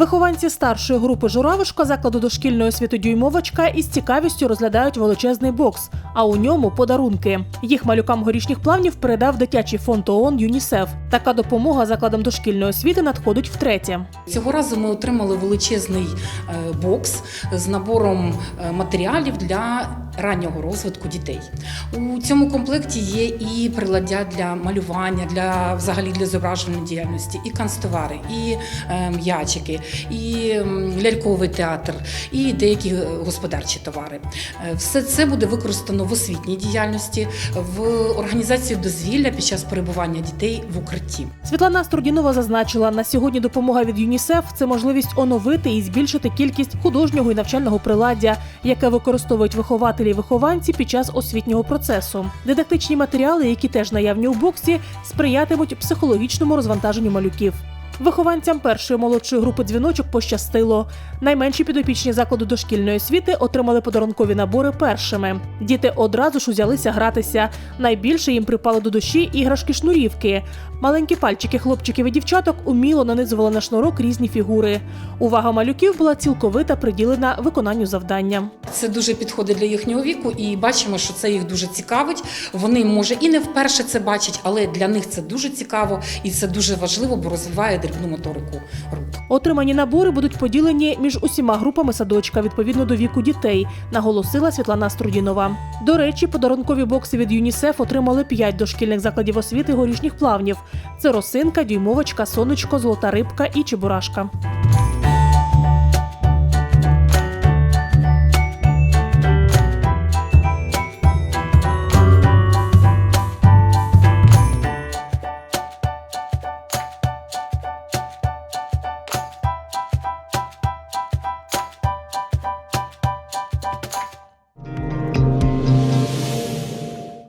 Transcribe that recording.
Вихованці старшої групи Журавишка закладу дошкільної освіти дюймовочка із цікавістю розглядають величезний бокс, а у ньому подарунки. Їх малюкам горішніх плавнів передав дитячий фонд ООН ЮНІСЕФ. Така допомога закладам дошкільної освіти надходить втретє. Цього разу ми отримали величезний е, бокс з набором е, матеріалів для раннього розвитку дітей. У цьому комплекті є і приладдя для малювання, для взагалі для зображення діяльності, і канцтовари, і е, м'ячики, і ляльковий театр, і деякі господарчі товари. Е, Все це буде використано в освітній діяльності, в організації дозвілля під час перебування дітей в укритті. Світлана Струдінова зазначила, на сьогодні допомога від ЮНІСЕФ це можливість оновити і збільшити кількість художнього і навчального приладдя, яке використовують вихователі і вихованці під час освітнього процесу. Дидактичні матеріали, які теж наявні у боксі, сприятимуть психологічному розвантаженню малюків. Вихованцям першої молодшої групи дзвіночок пощастило. Найменші підопічні закладу дошкільної освіти отримали подарункові набори першими. Діти одразу ж узялися гратися. Найбільше їм припали до душі іграшки шнурівки. Маленькі пальчики хлопчиків і дівчаток уміло нанизували на шнурок різні фігури. Увага малюків була цілковита приділена виконанню завдання. Це дуже підходить для їхнього віку, і бачимо, що це їх дуже цікавить. Вони може і не вперше це бачать, але для них це дуже цікаво і це дуже важливо, бо розвиває дрібну моторику рук. Отримані набори будуть поділені між усіма групами садочка відповідно до віку дітей, наголосила Світлана Струдінова. До речі, подарункові бокси від ЮНІСЕФ отримали п'ять дошкільних закладів освіти горішніх плавнів: це росинка, дюймовочка, сонечко, золота рибка і чебурашка.